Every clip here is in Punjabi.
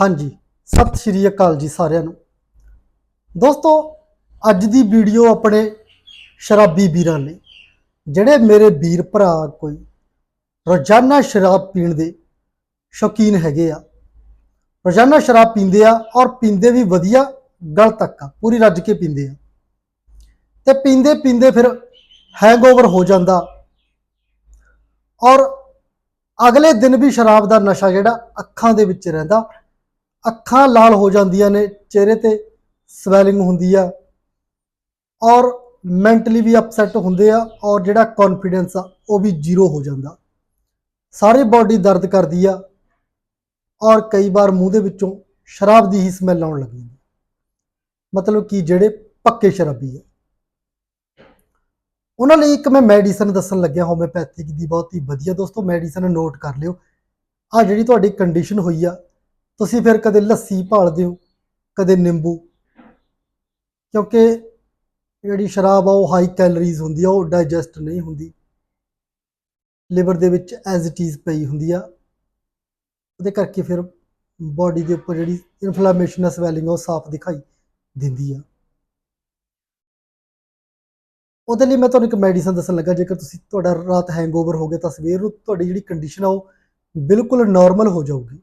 ਹਾਂਜੀ, ਸਤਿ ਸ਼੍ਰੀ ਅਕਾਲ ਜੀ ਸਾਰਿਆਂ ਨੂੰ। ਦੋਸਤੋ, ਅੱਜ ਦੀ ਵੀਡੀਓ ਆਪਣੇ ਸ਼ਰਾਬੀ ਵੀਰਾਂ ਲਈ। ਜਿਹੜੇ ਮੇਰੇ ਵੀਰ ਭਰਾ ਕੋਈ ਰੋਜ਼ਾਨਾ ਸ਼ਰਾਬ ਪੀਣ ਦੇ ਸ਼ੌਕੀਨ ਹੈਗੇ ਆ, ਰੋਜ਼ਾਨਾ ਸ਼ਰਾਬ ਪੀਂਦੇ ਆ ਔਰ ਪੀਂਦੇ ਵੀ ਵਧੀਆ, ਗਲ ਤੱਕ ਆ, ਪੂਰੀ ਰੱਜ ਕੇ ਪੀਂਦੇ ਆ। ਤੇ ਪੀਂਦੇ ਪੀਂਦੇ ਫਿਰ ਹੈਂਗਓਵਰ ਹੋ ਜਾਂਦਾ। ਔਰ ਅਗਲੇ ਦਿਨ ਵੀ ਸ਼ਰਾਬ ਦਾ ਨਸ਼ਾ ਜਿਹੜਾ ਅੱਖਾਂ ਦੇ ਵਿੱਚ ਰਹਿੰਦਾ ਅੱਖਾਂ ਲਾਲ ਹੋ ਜਾਂਦੀਆਂ ਨੇ, ਚਿਹਰੇ ਤੇ ਸਵੈਲਿੰਗ ਹੁੰਦੀ ਆ ਔਰ ਮੈਂਟਲੀ ਵੀ ਅਪਸੈਟ ਹੁੰਦੇ ਆ ਔਰ ਜਿਹੜਾ ਕੌਨਫੀਡੈਂਸ ਆ, ਉਹ ਵੀ ਜ਼ੀਰੋ ਹੋ ਜਾਂਦਾ। ਸਾਰੇ ਬਾਡੀ ਦਰਦ ਕਰਦੀ ਆ ਔਰ ਕਈ ਵਾਰ ਮੂੰਹ ਦੇ ਵਿੱਚੋਂ ਸ਼ਰਾਬ ਦੀ ਹੀ ਸਮੈਲ ਆਉਣ ਲੱਗੀ ਮਤਲਬ ਕਿ ਜਿਹੜੇ ਪੱਕੇ ਸ਼ਰਾਬੀ ਆ। ਉਹਨਾਂ ਲਈ ਇੱਕ ਮੈਂ ਮੈਡੀਸਨ ਦੱਸਣ ਲੱਗਿਆ ਹੋਮਿਓਪੈਥਿਕ ਦੀ, ਬਹੁਤ ਹੀ ਵਧੀਆ। ਦੋਸਤੋ ਮੈਡੀਸਨ ਨੋਟ ਕਰ ਲਿਓ। ਆ ਜਿਹੜੀ ਤੁਹਾਡੀ ਕੰਡੀਸ਼ਨ ਹੋਈ ਆ ਤੁਸੀਂ ਫਿਰ ਕਦੇ ਲੱਸੀ ਭਾਲਦੇ ਹੋ, ਕਦੇ ਨਿੰਬੂ? ਕਿਉਂਕਿ ਜਿਹੜੀ ਸ਼ਰਾਬ ਆ, ਉਹ ਹਾਈ ਕੈਲਰੀਜ਼ ਹੁੰਦੀ ਆ, ਉਹ ਡਾਈਜੈਸਟ ਨਹੀਂ ਹੁੰਦੀ। ਲਿਵਰ ਦੇ ਵਿੱਚ ਐਜ਼ ਇਟ ਇਜ਼ ਪਈ ਹੁੰਦੀ ਆ। ਉਹਦੇ ਕਰਕੇ ਫਿਰ ਬਾਡੀ ਦੇ ਉੱਪਰ ਜਿਹੜੀ ਇਨਫਲੇਮੇਸ਼ਨ ਆ ਸਵੈਲਿੰਗ ਆ, ਉਹ ਸਾਫ਼ ਦਿਖਾਈ ਦਿੰਦੀ ਆ। ਉਹਦੇ ਲਈ ਮੈਂ ਤੁਹਾਨੂੰ ਇੱਕ ਮੈਡੀਸਨ ਦੱਸਣ ਲੱਗਾ, ਜੇਕਰ ਤੁਸੀਂ ਤੁਹਾਡਾ ਰਾਤ ਹੈਂਗਓਵਰ ਹੋ ਗਿਆ, ਤਾਂ ਸਵੇਰ ਨੂੰ ਤੁਹਾਡੀ ਜਿਹੜੀ ਕੰਡੀਸ਼ਨ ਆ, ਉਹ ਬਿਲਕੁਲ ਨਾਰਮਲ ਹੋ ਜਾਊਗੀ।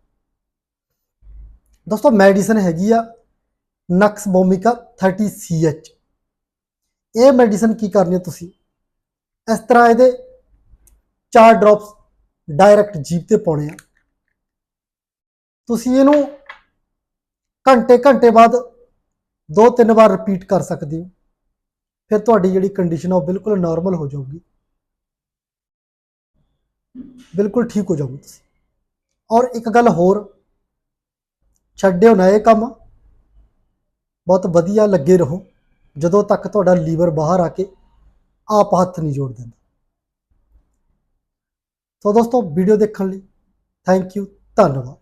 ਦੋਸਤੋ ਮੈਡੀਸਨ ਹੈਗੀ ਆ ਨਕਸ ਬੋਮਿਕਾ 30CH ਇਹ ਮੈਡੀਸਨ ਕੀ ਕਰਨੀ ਹੈ ਤੁਸੀਂ? ਇਸ ਤਰ੍ਹਾਂ ਇਹਦੇ ਚਾਰ ਡ੍ਰੌਪਸ ਡਾਇਰੈਕਟ ਜੀਭ ਤੇ ਪਾਉਣੇ ਆ। ਤੁਸੀਂ ਇਹਨੂੰ ਘੰਟੇ ਘੰਟੇ ਬਾਅਦ ਦੋ ਤਿੰਨ ਵਾਰ ਰਿਪੀਟ ਕਰ ਸਕਦੇ ਹੋ। ਫਿਰ ਤੁਹਾਡੀ ਜਿਹੜੀ ਕੰਡੀਸ਼ਨ ਆ ਉਹ ਬਿਲਕੁਲ ਨਾਰਮਲ ਹੋ ਜਾਊਗੀ। ਬਿਲਕੁਲ ਠੀਕ ਹੋ ਜਾਓਗੇ ਤੁਸੀਂ। ਔਰ ਇੱਕ ਗੱਲ ਹੋਰ ਛੱਡਿਓ ਨਾ ਇਹ ਕੰਮ। ਬਹੁਤ ਵਧੀਆ ਲੱਗੇ ਰਹੋ। ਜਦੋਂ ਤੱਕ ਤੁਹਾਡਾ ਲੀਵਰ ਬਾਹਰ ਆ ਕੇ ਆਪ ਹੱਥ ਨਹੀਂ ਜੋੜ ਦਿੰਦਾ। ਸੋ ਦੋਸਤੋ ਵੀਡੀਓ ਦੇਖਣ ਲਈ ਥੈਂਕ ਯੂ ਧੰਨਵਾਦ।